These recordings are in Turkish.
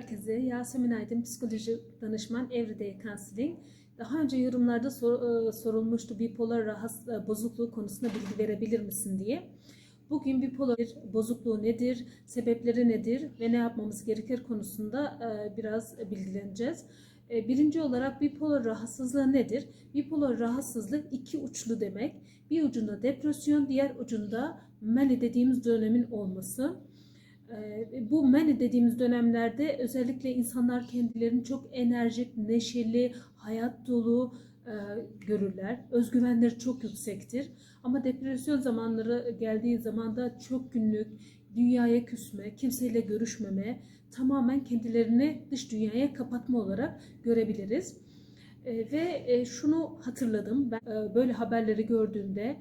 herkese. Yasemin Aydın, psikoloji danışman Everyday Counseling. Daha önce yorumlarda sor- e, sorulmuştu bipolar rahatsız, e, bozukluğu konusunda bilgi verebilir misin diye. Bugün bipolar bozukluğu nedir, sebepleri nedir ve ne yapmamız gerekir konusunda e, biraz bilgileneceğiz. Birinci olarak bipolar rahatsızlığı nedir? Bipolar rahatsızlık iki uçlu demek. Bir ucunda depresyon, diğer ucunda mani dediğimiz dönemin olması. Ee, Bu mani dediğimiz dönemlerde özellikle insanlar kendilerini çok enerjik, neşeli, hayat dolu e, görürler. Özgüvenleri çok yüksektir. Ama depresyon zamanları geldiği zaman da çok günlük, dünyaya küsme, kimseyle görüşmeme, tamamen kendilerini dış dünyaya kapatma olarak görebiliriz. E, Ve e, şunu hatırladım, ben böyle haberleri gördüğümde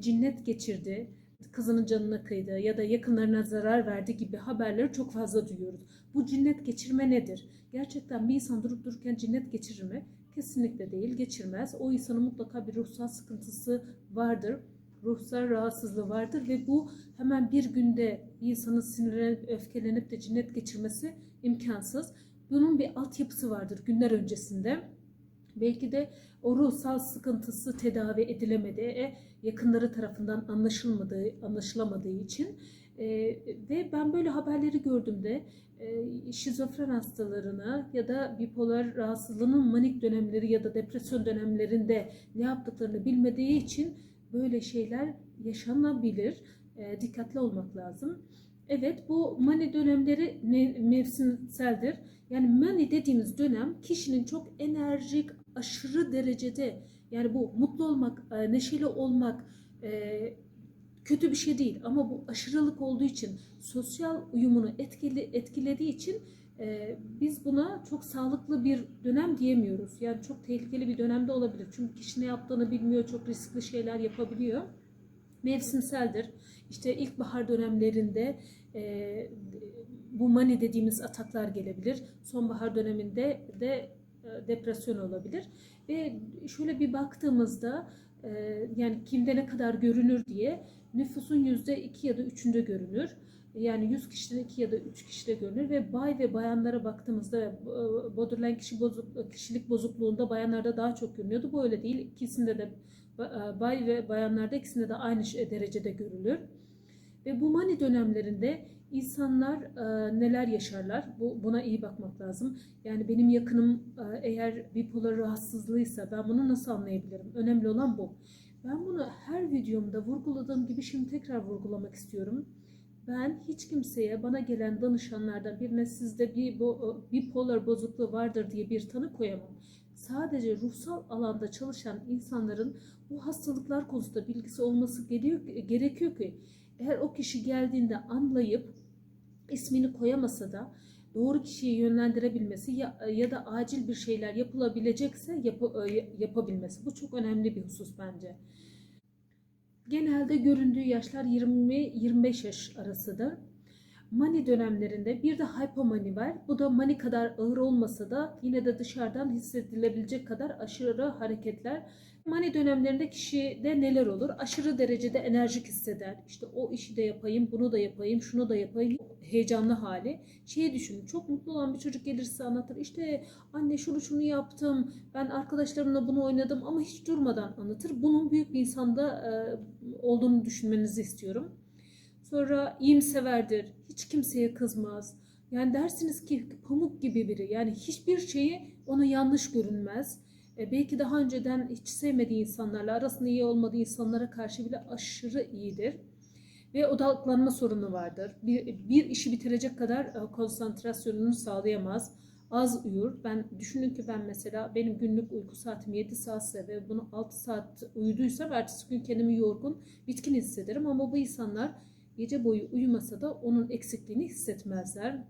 cinnet geçirdi, kızının canına kıydı ya da yakınlarına zarar verdi gibi haberleri çok fazla duyuyoruz. Bu cinnet geçirme nedir? Gerçekten bir insan durup dururken cinnet geçirir mi? Kesinlikle değil, geçirmez. O insanın mutlaka bir ruhsal sıkıntısı vardır. Ruhsal rahatsızlığı vardır ve bu hemen bir günde insanın sinirlenip, öfkelenip de cinnet geçirmesi imkansız. Bunun bir altyapısı vardır günler öncesinde. Belki de o ruhsal sıkıntısı tedavi edilemedi, e, yakınları tarafından anlaşılmadığı, anlaşılamadığı için e, ve ben böyle haberleri gördüğümde e, şizofren hastalarına ya da bipolar rahatsızlığının manik dönemleri ya da depresyon dönemlerinde ne yaptıklarını bilmediği için böyle şeyler yaşanabilir. E, dikkatli olmak lazım. Evet bu mani dönemleri me- mevsimseldir. Yani mani dediğimiz dönem kişinin çok enerjik, aşırı derecede yani bu mutlu olmak, e, neşeli olmak e, kötü bir şey değil ama bu aşırılık olduğu için sosyal uyumunu etkili etkilediği için e, biz buna çok sağlıklı bir dönem diyemiyoruz. Yani çok tehlikeli bir dönemde olabilir. Çünkü kişi ne yaptığını bilmiyor, çok riskli şeyler yapabiliyor. Mevsimseldir. İşte ilkbahar dönemlerinde bu mani dediğimiz ataklar gelebilir. Sonbahar döneminde de depresyon olabilir. Ve şöyle bir baktığımızda e, yani kimde ne kadar görünür diye nüfusun yüzde iki ya da üçünde görünür. Yani 100 kişiden 2 ya da 3 kişide görünür ve bay ve bayanlara baktığımızda e, borderline kişi bozuk, kişilik bozukluğunda bayanlarda daha çok görünüyordu. Bu öyle değil. İkisinde de e, bay ve bayanlarda ikisinde de aynı şey- derecede görülür. Ve bu mani dönemlerinde insanlar e, neler yaşarlar? Bu buna iyi bakmak lazım. Yani benim yakınım e, eğer bipolar rahatsızlığıysa ben bunu nasıl anlayabilirim? Önemli olan bu. Ben bunu her videomda vurguladığım gibi şimdi tekrar vurgulamak istiyorum. Ben hiç kimseye bana gelen danışanlardan birine sizde bir bo- bipolar bozukluğu vardır diye bir tanı koyamam. Sadece ruhsal alanda çalışan insanların bu hastalıklar konusunda bilgisi olması geliyor, gerekiyor ki eğer o kişi geldiğinde anlayıp ismini koyamasa da doğru kişiyi yönlendirebilmesi ya, ya da acil bir şeyler yapılabilecekse yapı- e, yapabilmesi. Bu çok önemli bir husus bence. Genelde göründüğü yaşlar 20-25 yaş arasıdır. Mani dönemlerinde bir de hypomani var. Bu da mani kadar ağır olmasa da yine de dışarıdan hissedilebilecek kadar aşırı hareketler. Mani dönemlerinde kişide neler olur? Aşırı derecede enerjik hisseder. İşte o işi de yapayım, bunu da yapayım, şunu da yapayım. Heyecanlı hali. Şeyi düşünün. Çok mutlu olan bir çocuk gelirse anlatır. İşte anne şunu şunu yaptım. Ben arkadaşlarımla bunu oynadım ama hiç durmadan anlatır. Bunun büyük bir insanda olduğunu düşünmenizi istiyorum. Sonra iyimseverdir. Hiç kimseye kızmaz. Yani dersiniz ki pamuk gibi biri. Yani hiçbir şeyi ona yanlış görünmez. E, belki daha önceden hiç sevmediği insanlarla, arasında iyi olmadığı insanlara karşı bile aşırı iyidir. Ve odaklanma sorunu vardır. Bir, bir işi bitirecek kadar e, konsantrasyonunu sağlayamaz. Az uyur. Ben düşünün ki ben mesela benim günlük uyku saatim 7 saatse ve bunu 6 saat uyuduysam ertesi gün kendimi yorgun, bitkin hissederim. Ama bu insanlar gece boyu uyumasa da onun eksikliğini hissetmezler.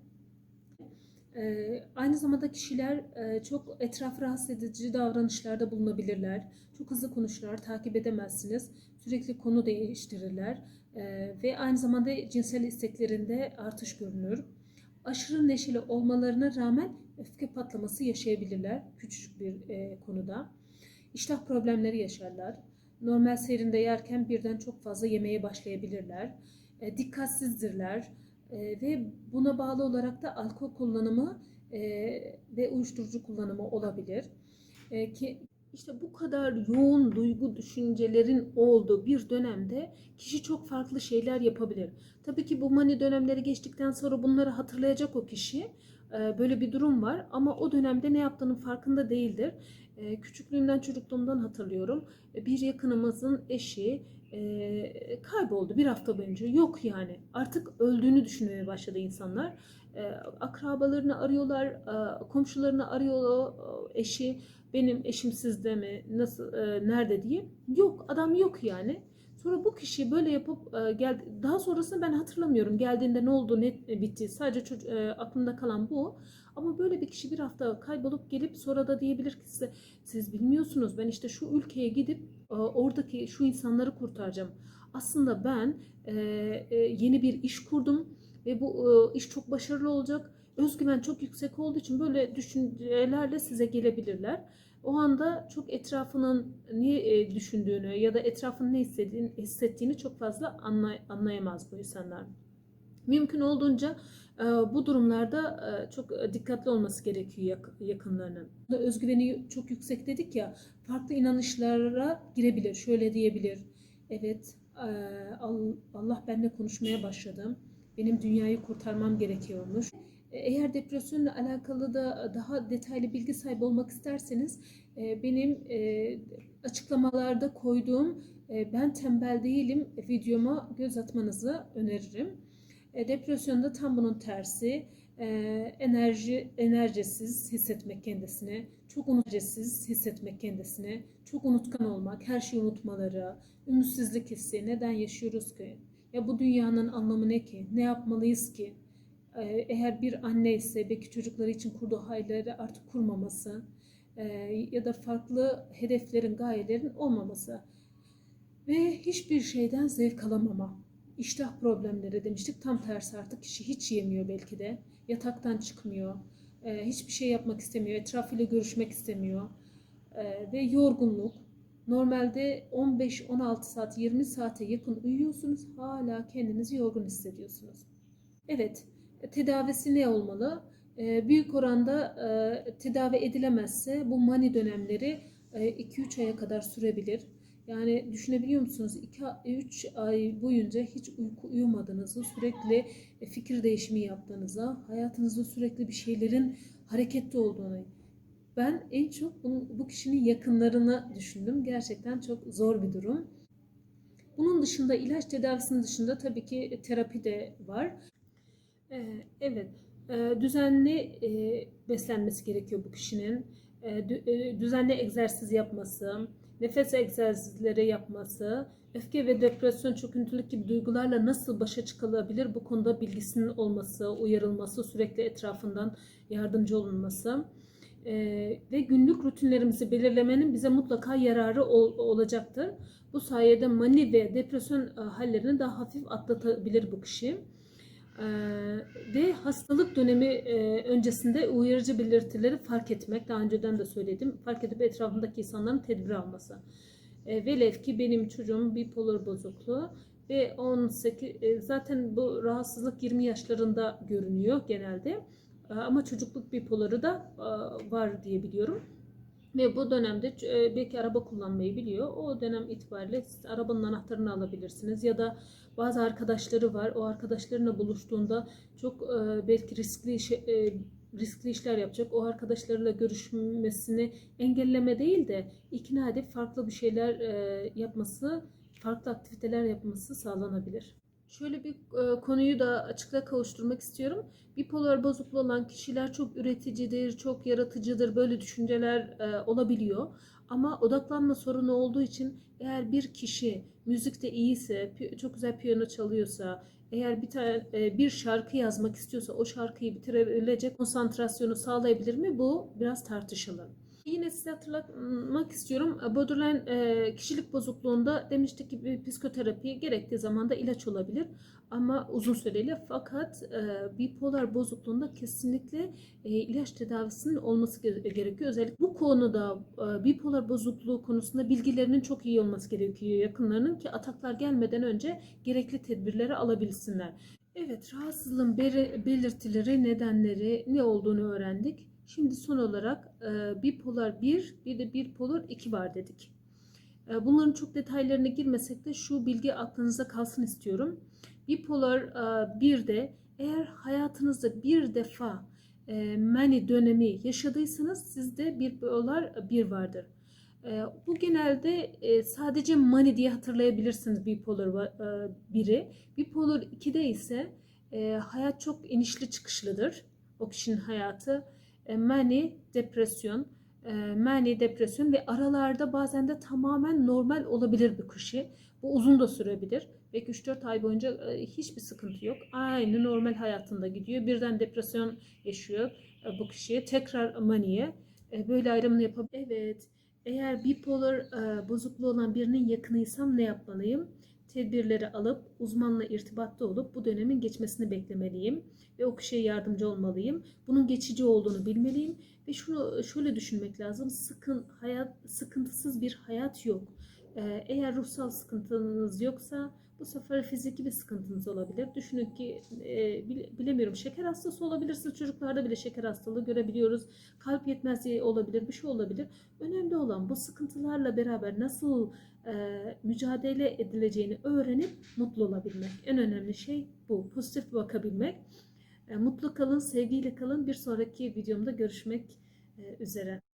Ee, aynı zamanda kişiler e, çok etraf rahatsız edici davranışlarda bulunabilirler. Çok hızlı konuşurlar, takip edemezsiniz. Sürekli konu değiştirirler. Ee, ve aynı zamanda cinsel isteklerinde artış görünür. Aşırı neşeli olmalarına rağmen öfke patlaması yaşayabilirler küçücük bir e, konuda. İştah problemleri yaşarlar. Normal seyrinde yerken birden çok fazla yemeye başlayabilirler. E, dikkatsizdirler. E, ve buna bağlı olarak da alkol kullanımı e, ve uyuşturucu kullanımı olabilir. Ki işte bu kadar yoğun duygu düşüncelerin olduğu bir dönemde kişi çok farklı şeyler yapabilir. Tabii ki bu mani dönemleri geçtikten sonra bunları hatırlayacak o kişi. Böyle bir durum var ama o dönemde ne yaptığının farkında değildir. Küçüklüğümden çocukluğumdan hatırlıyorum. Bir yakınımızın eşi e, kayboldu bir hafta boyunca. Yok yani. Artık öldüğünü düşünmeye başladı insanlar. E, akrabalarını arıyorlar, e, komşularını arıyor e, eşi. Benim eşim sizde mi? Nasıl e, nerede diye. Yok, adam yok yani. Sonra bu kişi böyle yapıp e, geldi. Daha sonrasını ben hatırlamıyorum. Geldiğinde ne oldu, ne bitti. Sadece çocuk, e, aklımda kalan bu. Ama böyle bir kişi bir hafta kaybolup gelip sonra da diyebilir ki size siz bilmiyorsunuz ben işte şu ülkeye gidip e, oradaki şu insanları kurtaracağım. Aslında ben e, e, yeni bir iş kurdum ve bu iş çok başarılı olacak. Özgüven çok yüksek olduğu için böyle düşüncelerle size gelebilirler. O anda çok etrafının ne düşündüğünü ya da etrafının ne hissettiğini, hissettiğini çok fazla anlay- anlayamaz bu insanlar. Mümkün olduğunca e, bu durumlarda e, çok dikkatli olması gerekiyor yak- yakınlarının. Özgüveni çok yüksek dedik ya, farklı inanışlara girebilir. Şöyle diyebilir, evet e, Al- Allah benimle konuşmaya başladı. Benim dünyayı kurtarmam gerekiyormuş. E, Eğer depresyonla alakalı da daha detaylı bilgi sahibi olmak isterseniz e, benim e, açıklamalarda koyduğum e, Ben Tembel Değilim videoma göz atmanızı öneririm. E, Depresyonda tam bunun tersi. E, enerji enerjisiz hissetmek kendisini, çok unutucisiz hissetmek kendisini, çok unutkan olmak, her şeyi unutmaları, ümitsizlik hissi, neden yaşıyoruz ki? Ya bu dünyanın anlamı ne ki? Ne yapmalıyız ki? E, Eğer bir anne ise belki çocukları için kurduğu hayalleri artık kurmaması e, ya da farklı hedeflerin, gayelerin olmaması ve hiçbir şeyden zevk alamama. İştah problemleri demiştik. Tam tersi artık kişi hiç yemiyor belki de. Yataktan çıkmıyor. e, hiçbir şey yapmak istemiyor. Etrafıyla görüşmek istemiyor. E, ve yorgunluk. Normalde 15-16 saat, 20 saate yakın uyuyorsunuz. Hala kendinizi yorgun hissediyorsunuz. Evet, tedavisi ne olmalı? E, büyük oranda e, tedavi edilemezse bu mani dönemleri 2-3 aya kadar sürebilir. Yani düşünebiliyor musunuz? 2-3 ay boyunca hiç uyku uyumadığınızı, sürekli e, fikir değişimi yaptığınızı, hayatınızda sürekli bir şeylerin harekette olduğunu. Ben en çok bu, bu kişinin yakınlarını düşündüm. Gerçekten çok zor bir durum. Bunun dışında ilaç tedavisinin dışında tabii ki terapi de var. Ee, Evet, e, düzenli e, beslenmesi gerekiyor bu kişinin. E, dü- e, Düzenli egzersiz yapması, nefes egzersizleri yapması, öfke ve depresyon, çöküntülük gibi duygularla nasıl başa çıkılabilir bu konuda bilgisinin olması, uyarılması, sürekli etrafından yardımcı olunması e, ve günlük rutinlerimizi belirlemenin bize mutlaka yararı ol- olacaktır. Bu sayede mani ve depresyon e, hallerini daha hafif atlatabilir bu kişi. Ee, ve hastalık dönemi e, öncesinde uyarıcı belirtileri fark etmek, daha önceden de söyledim, fark edip etrafındaki insanların tedbir alması. E, velev ki benim çocuğum bipolar bozukluğu ve 18 e, zaten bu rahatsızlık 20 yaşlarında görünüyor genelde. Ama çocukluk bipoları da var diye biliyorum. Ve bu dönemde e, belki araba kullanmayı biliyor. O dönem itibariyle siz arabanın anahtarını alabilirsiniz ya da bazı arkadaşları var. O arkadaşlarına buluştuğunda çok e, belki riskli işe- e, riskli işler yapacak. O arkadaşlarıyla görüşmesini engelleme değil de ikna edip farklı bir şeyler yapması, farklı aktiviteler yapması sağlanabilir. Şöyle bir e, konuyu da açıklığa kavuşturmak istiyorum. Bipolar bozukluğu olan kişiler çok üreticidir, çok yaratıcıdır. Böyle düşünceler e, olabiliyor. Ama odaklanma sorunu olduğu için eğer bir kişi müzikte iyiyse, çok güzel piyano çalıyorsa, eğer bir tane e, bir şarkı yazmak istiyorsa o şarkıyı bitirebilecek konsantrasyonu sağlayabilir mi? Bu biraz tartışılır. Yine size hatırlatmak istiyorum. Borderline e, kişilik bozukluğunda demiştik ki psikoterapi gerektiği zaman da ilaç olabilir. Ama uzun süreli. Fakat e, bipolar bozukluğunda kesinlikle e, ilaç tedavisinin olması gere- gerekiyor. Özellikle bu konuda e, bipolar bozukluğu konusunda bilgilerinin çok iyi olması gerekiyor yakınlarının ki ataklar gelmeden önce gerekli tedbirleri alabilsinler. Evet, rahatsızlığın belirtileri, nedenleri ne olduğunu öğrendik. Şimdi son olarak e, bipolar 1, bir de bipolar 2 var dedik. E, bunların çok detaylarına girmesek de şu bilgi aklınıza kalsın istiyorum. Bipolar e, 1'de eğer hayatınızda bir defa e, mani dönemi yaşadıysanız sizde bipolar 1 vardır. E, bu genelde e, sadece mani diye hatırlayabilirsiniz bipolar e, 1'i. Bipolar 2'de ise e, hayat çok inişli çıkışlıdır. O kişinin hayatı mani, depresyon, e, mani, depresyon ve aralarda bazen de tamamen normal olabilir bir kişi. Bu uzun da sürebilir. Belki 3-4 ay boyunca e, hiçbir sıkıntı yok. Aynı normal hayatında gidiyor. Birden depresyon yaşıyor e, bu kişiye. Tekrar maniye. E, böyle ayrımını yapabilir. Evet. Eğer bipolar e, bozukluğu olan birinin yakınıysam ne yapmalıyım? Tedbirleri alıp uzmanla irtibatta olup bu dönemin geçmesini beklemeliyim ve o kişiye yardımcı olmalıyım. Bunun geçici olduğunu bilmeliyim ve şunu şöyle düşünmek lazım. Sıkın hayat sıkıntısız bir hayat yok. Ee, Eğer ruhsal sıkıntınız yoksa bu sefer fiziki bir sıkıntınız olabilir. Düşünün ki e, bile- bilemiyorum şeker hastası olabilirsiniz. Çocuklarda bile şeker hastalığı görebiliyoruz. Kalp yetmezliği olabilir, bir şey olabilir. Önemli olan bu sıkıntılarla beraber nasıl e, mücadele edileceğini öğrenip mutlu olabilmek. En önemli şey bu. Pozitif bakabilmek. E, mutlu kalın, sevgiyle kalın. Bir sonraki videomda görüşmek e, üzere.